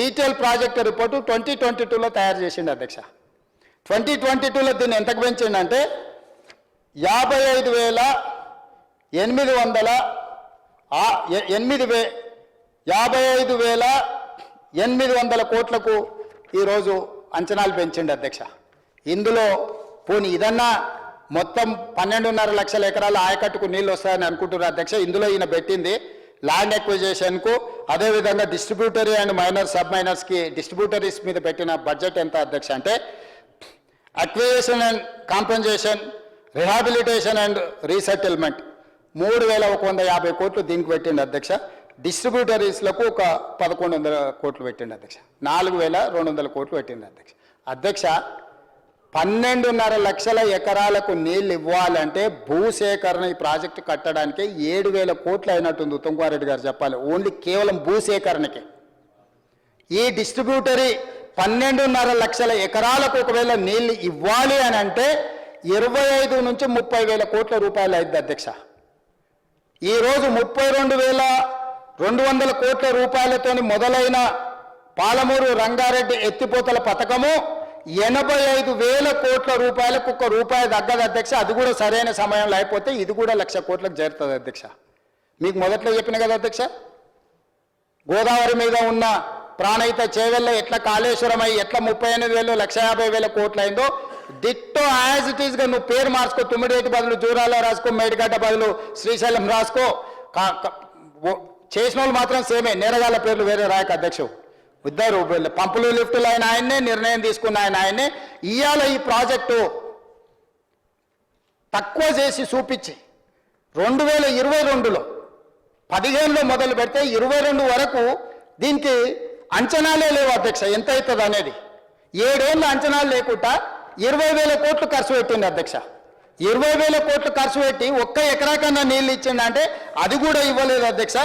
Detail project report twenty twenty టూలో తయారు చేసిండు అధ్యక్ష. ట్వంటీ ట్వంటీ టూలో దీన్ని ఎంతకు పెంచిండంటే యాభై ఐదు వేల ఎనిమిది వందల ఎనిమిది వే యాభై ఐదు వేల ఎనిమిది వందల కోట్లకు ఈరోజు అంచనాలు పెంచిండు అధ్యక్ష. ఇందులో పోనీ ఇదన్నా మొత్తం పన్నెండున్నర లక్షల ఎకరాల ఆయకట్టుకు నీళ్ళు వస్తాయని అనుకుంటున్నారు అధ్యక్ష. ఇందులో ఈయన పెట్టింది ల్యాండ్ ఎక్విజేషన్కు అదేవిధంగా డిస్ట్రిబ్యూటరీ అండ్ మైనర్ సబ్ మైనర్స్కి డిస్ట్రిబ్యూటరీస్ మీద పెట్టిన బడ్జెట్ ఎంత అధ్యక్ష అంటే acquisition and compensation rehabilitation and resettlement మూడు వేల ఒక వంద యాభై కోట్లు దీనికి పెట్టిండు అధ్యక్ష. డిస్ట్రిబ్యూటరీస్లకు ఒక పదకొండు వందల కోట్లు పెట్టిండు అధ్యక్ష. నాలుగు వేల రెండు వందల కోట్లు పెట్టిండు అధ్యక్ష. అధ్యక్ష పన్నెండున్నర లక్షల ఎకరాలకు నీళ్ళు ఇవ్వాలంటే భూసేకరణ ఈ ప్రాజెక్టు కట్టడానికి ఏడు వేల కోట్లు అయినట్టుంది ఉత్తమ్ కుమార్ రెడ్డి గారు చెప్పాలి. ఓన్లీ కేవలం భూసేకరణకి. ఈ డిస్ట్రిబ్యూటరీ పన్నెండున్నర లక్షల ఎకరాలకు ఒకవేళ నీళ్ళు ఇవ్వాలి అని అంటే ఇరవై ఐదు నుంచి ముప్పై వేల కోట్ల రూపాయలు అయింది అధ్యక్ష. ఈరోజు ముప్పై రెండు వేల రెండు వందల కోట్ల రూపాయలతోని మొదలైన పాలమూరు రంగారెడ్డి ఎత్తిపోతల పథకము ఎనభై ఐదు వేల కోట్ల రూపాయలకు ఒక రూపాయి తగ్గదు అధ్యక్ష. అది కూడా సరైన సమయంలో అయిపోతే ఇది కూడా లక్ష కోట్లకు చేరుతుంది అధ్యక్ష. మీకు మొదట్లో చెప్పిన కదా అధ్యక్ష? గోదావరి మీద ఉన్న ప్రాణహిత చేవెళ్ళ ఎట్లా కాళేశ్వరం అయ్యి ఎట్లా ముప్పై ఎనిమిది వేలు లక్ష యాభై వేల కోట్లు అయిందో డిట్టో యాజ్ ఇట్ ఈస్గా నువ్వు పేరు మార్చుకో తుమ్మిడేటి బదులు జూరాల రాసుకో మేడిగడ్డ బదులు శ్రీశైలం రాసుకో. చేసిన వాళ్ళు మాత్రం సేమే. నేరగాళ్ళ పేర్లు వేరే రాయక అధ్యక్షుడు. ఇద్దరు పంపులు లిఫ్టులు అయిన ఆయన్నే నిర్ణయం తీసుకున్న ఆయన ఆయన్నే ఇవాళ ఈ ప్రాజెక్టు తక్కువ చేసి చూపించి. రెండు వేల ఇరవై రెండులో పదిహేనులో మొదలు పెడితే ఇరవై రెండు వరకు దీనికి అంచనాలే లేవు అధ్యక్ష ఎంత అవుతుంది అనేది. ఏడేళ్ళ అంచనాలు లేకుండా ఇరవై వేల కోట్లు ఖర్చు పెట్టింది అధ్యక్ష. ఇరవై వేల కోట్లు ఖర్చు పెట్టి ఒక్క ఎకరాకన్నా నీళ్ళు ఇచ్చిండంటే అది కూడా ఇవ్వలేదు అధ్యక్ష.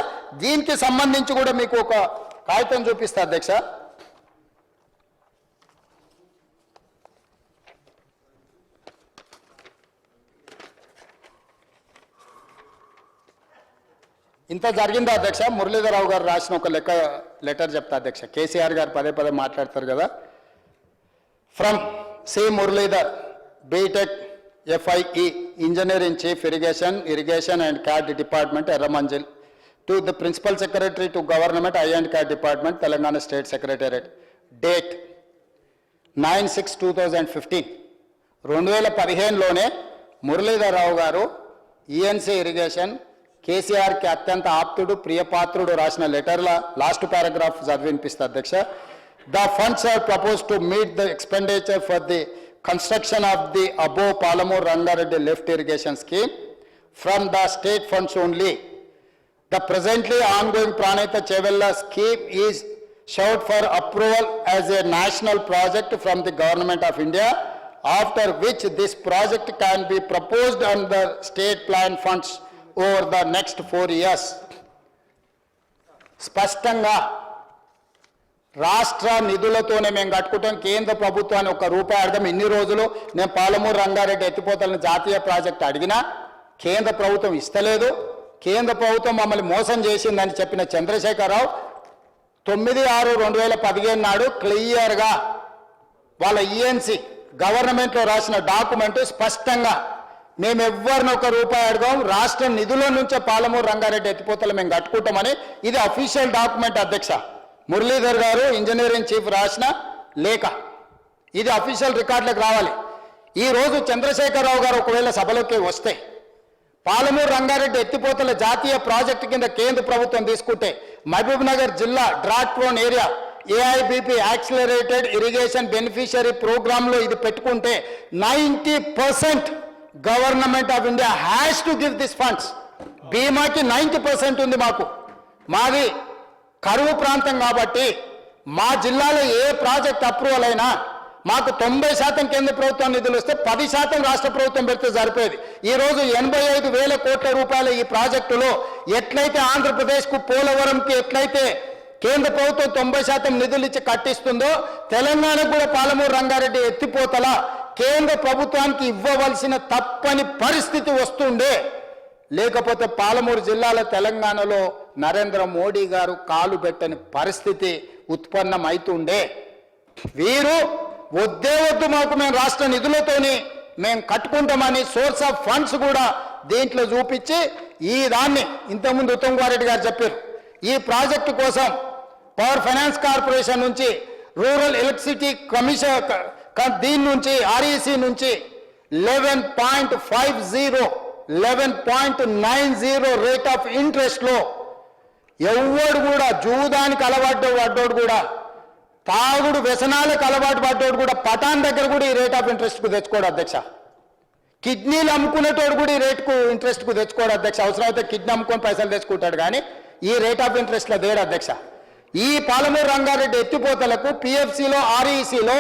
దీనికి సంబంధించి కూడా మీకు ఒక కాగితం చూపిస్తా అధ్యక్ష. ఇంత జరిగిందా అధ్యక్ష? మురళీధరరావు గారు రాసిన ఒక లెక్క లెటర్ చెప్తా అధ్యక్ష. కేసీఆర్ గారు పదే పదే మాట్లాడతారు కదా. From C. Muralidhar BTech FIE engineer in chief irrigation irrigation and CAD department Erramanzil. To the principal secretary to government I and CAD department Telangana state secretariat date nine six two thousand fifteen రెండు వేల పదిహేనులోనే మురళీధరరావు గారు ENC irrigation కేసీఆర్కి అత్యంత ఆప్తుడు ప్రియపాత్రుడు రాసిన లెటర్ల last paragraph చదివినిపిస్తే అధ్యక్ష. The funds are propose to meet the expenditure for the construction of the above Palamuru Rangareddy lift irrigation scheme from the state funds only The presently ongoing Pranita Chevella scheme is shout for approval as a national project from the Government of India, after which this project can be proposed on the state plan funds over the next four years. స్పష్టంగా రాష్ట్ర నిధులతోనే మేము కట్టుకుంటాం కేంద్ర ప్రభుత్వాన్ని ఒక రూపాయి అడగం ఇన్ని రోజులు నేను పాలమూరు రంగారెడ్డి ఎత్తిపోతలను జాతీయ ప్రాజెక్ట్ అడిగినా కేంద్ర ప్రభుత్వం ఇస్తలేదు కేంద్ర ప్రభుత్వం మమ్మల్ని మోసం చేసిందని చెప్పిన చంద్రశేఖరరావు తొమ్మిది ఆరు రెండు వేల పదిహేను నాడు క్లియర్గా వాళ్ళ ఈఎన్సీ గవర్నమెంట్లో రాసిన డాక్యుమెంట్ స్పష్టంగా మేము ఎవరిని ఒక రూపాయి అడగాం రాష్ట్ర నిధుల నుంచే పాలమూరు రంగారెడ్డి ఎత్తిపోతలు మేము కట్టుకుంటామని ఇది అఫీషియల్ డాక్యుమెంట్ అధ్యక్ష మురళీధర్ గారు ఇంజనీరింగ్ చీఫ్ రాసిన లేఖ. ఇది అఫీషియల్ రికార్డులకు రావాలి. ఈ రోజు చంద్రశేఖరరావు గారు ఒకవేళ సభలోకి వస్తే పాలమూరు రంగారెడ్డి ఎత్తిపోతల జాతీయ ప్రాజెక్టు కింద కేంద్ర ప్రభుత్వం తీసుకుంటే మహబూబ్నగర్ జిల్లా drought prone area AIBP accelerated irrigation beneficiary ప్రోగ్రాంలో ఇది పెట్టుకుంటే ninety percent government of India has to give this funds. బీమాకి ninety percent ఉంది మాకు. మాది కరువు ప్రాంతం కాబట్టి మా జిల్లాలో ఏ ప్రాజెక్ట్ అప్రూవల్ అయినా మాకు తొంభై శాతం కేంద్ర ప్రభుత్వం నిధులు వస్తే పది శాతం రాష్ట్ర ప్రభుత్వం పెడితే సరిపోయేది. ఈ రోజు ఎనభై ఐదు వేల కోట్ల రూపాయల ఈ ప్రాజెక్టులో ఎట్లయితే ఆంధ్రప్రదేశ్కు పోలవరంకి ఎట్లయితే కేంద్ర ప్రభుత్వం తొంభై శాతం నిధులు ఇచ్చి కట్టిస్తుందో తెలంగాణకు కూడా పాలమూరు రంగారెడ్డి ఎత్తిపోతల కేంద్ర ప్రభుత్వానికి ఇవ్వవలసిన తప్పని పరిస్థితి వస్తుండే. లేకపోతే పాలమూరు జిల్లాల తెలంగాణలో నరేంద్ర మోడీ గారు కాలు పెట్టని పరిస్థితి ఉత్పన్నమవుతుండే వీరు వద్దే వద్దు మాకు మేము రాష్ట్ర నిధులతోనే మేము కట్టుకుంటామని సోర్స్ ఆఫ్ ఫండ్స్ కూడా దీంట్లో చూపించి ఈ దాన్ని ఇంతకుముందు ఉత్తమ్ కుమార్ రెడ్డి గారు చెప్పారు. ఈ ప్రాజెక్టు కోసం పవర్ ఫైనాన్స్ కార్పొరేషన్ నుంచి రూరల్ ఎలక్ట్రిసిటీ కమిషన్ దీని నుంచి ఆర్ఈసి నుంచి eleven point five zero eleven point nine zero rate of ఇంట్రెస్ట్లో ఎవడు కూడా జూదానికి అలవాటు పడ్డోడు కూడా తాగుడు వ్యసనాలకు అలవాటు పడ్డోడు కూడా పటాన్ దగ్గర కూడా ఈ రేట్ ఆఫ్ ఇంట్రెస్ట్కు తెచ్చుకోడు అధ్యక్ష. కిడ్నీలు అమ్ముకునేటోడు కూడా ఈ రేట్కు ఇంట్రెస్ట్కు తెచ్చుకోడు అధ్యక్ష. అవసరమైతే కిడ్నీ అమ్ముకొని పైసలు తెచ్చుకుంటాడు కానీ ఈ రేట్ ఆఫ్ ఇంట్రెస్ట్లో దేడు అధ్యక్ష. ఈ పాలమూరు రంగారెడ్డి ఎత్తిపోతలకు పిఎఫ్సిలో ఆర్ఈసిలో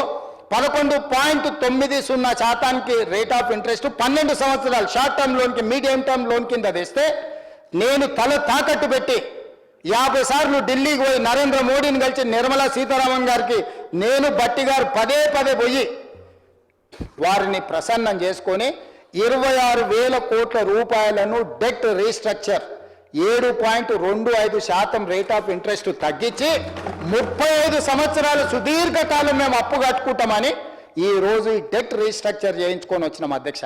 పదకొండు పాయింట్ తొమ్మిది సున్నా శాతానికి రేట్ ఆఫ్ ఇంట్రెస్ట్ పన్నెండు సంవత్సరాలు షార్ట్ టర్మ్ లోన్కి మీడియం టర్మ్ లోన్ కింద తెస్తే నేను తల తాకట్టు పెట్టి యాభై సార్లు ఢిల్లీకి పోయి నరేంద్ర మోడీని కలిసి నిర్మలా సీతారామన్ గారికి నేను బట్టి గారు పదే పదే పోయి వారిని ప్రసన్నం చేసుకొని ఇరవై ఆరు వేల కోట్ల రూపాయలను డెట్ రీస్ట్రక్చర్ ఏడు పాయింట్ రెండు ఐదు శాతం రేట్ ఆఫ్ ఇంట్రెస్ట్ తగ్గించి ముప్పై ఐదు సంవత్సరాల సుదీర్ఘకాలం మేము అప్పు కట్టుకుంటామని ఈ రోజు ఈ డెట్ రీస్ట్రక్చర్ చేయించుకొని వచ్చినాం అధ్యక్ష.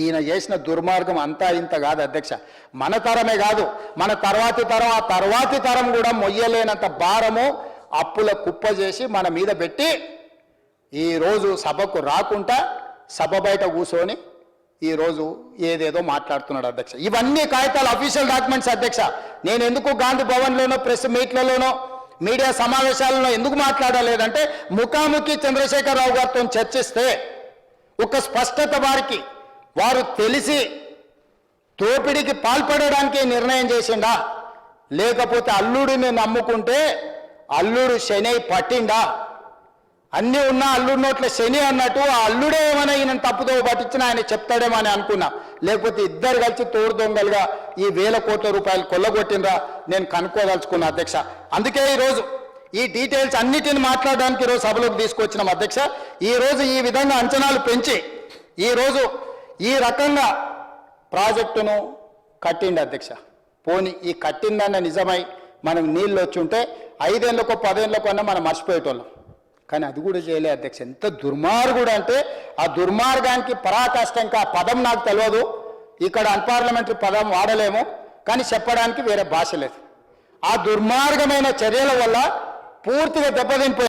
ఈయన చేసిన దుర్మార్గం అంతా ఇంత కాదు అధ్యక్ష. మన తరమే కాదు మన తర్వాతి తరం ఆ తర్వాతి తరం కూడా మొయ్యలేనంత భారము అప్పుల కుప్ప చేసి మన మీద పెట్టి ఈరోజు సభకు రాకుండా సభ బయట కూర్చొని ఈరోజు ఏదేదో మాట్లాడుతున్నాడు అధ్యక్ష. ఇవన్నీ కాగితాలు అఫీషియల్ డాక్యుమెంట్స్ అధ్యక్ష. నేను ఎందుకు గాంధీ భవన్లోనో ప్రెస్ మీట్లలోనో మీడియా సమావేశాలలో ఎందుకు మాట్లాడలేదంటే ముఖాముఖి చంద్రశేఖరరావు గారితో చర్చిస్తే ఒక స్పష్టత వారికి వారు తెలిసి దోపిడీకి పాల్పడడానికి నిర్ణయం చేసిండా? లేకపోతే అల్లుడిని నమ్ముకుంటే అల్లుడు శని పట్టిండా? అన్నీ ఉన్నా అల్లుడి నోట్ల శని అన్నట్టు ఆ అల్లుడే ఏమైనా ఈయన తప్పుదో పట్టించిన ఆయన చెప్తాడేమో అని అనుకున్నా. లేకపోతే ఇద్దరు కలిసి తోడు దొంగలుగా ఈ వేల కోట్ల రూపాయలు కొల్లగొట్టినరా నేను కనుక్కోదలుచుకున్నా అధ్యక్ష. అందుకే ఈరోజు ఈ డీటెయిల్స్ అన్నిటిని మాట్లాడడానికి ఈరోజు సభలోకి తీసుకొచ్చినాం అధ్యక్ష. ఈరోజు ఈ విధంగా అంచనాలు పెంచి ఈరోజు ఈ రకంగా ప్రాజెక్టును కట్టిండి అధ్యక్ష. పోని ఈ కట్టిందన్న నిజమై మనం నీళ్ళు వచ్చి ఉంటే ఐదేళ్ళకో పదేళ్ళకో అన్నా మనం మర్చిపోయేటోళ్ళం. కానీ అది కూడా చేయలే అధ్యక్ష. ఎంత దుర్మార్గుడు అంటే ఆ దుర్మార్గానికి పరాకాష్ట ఇంకా ఆ పదం నాకు తెలియదు ఇక్కడ అన్పార్లమెంటరీ పదం వాడలేము. కానీ చెప్పడానికి వేరే భాష లేదు. ఆ దుర్మార్గమైన చర్యల వల్ల పూర్తిగా దెబ్బతినిపోయి.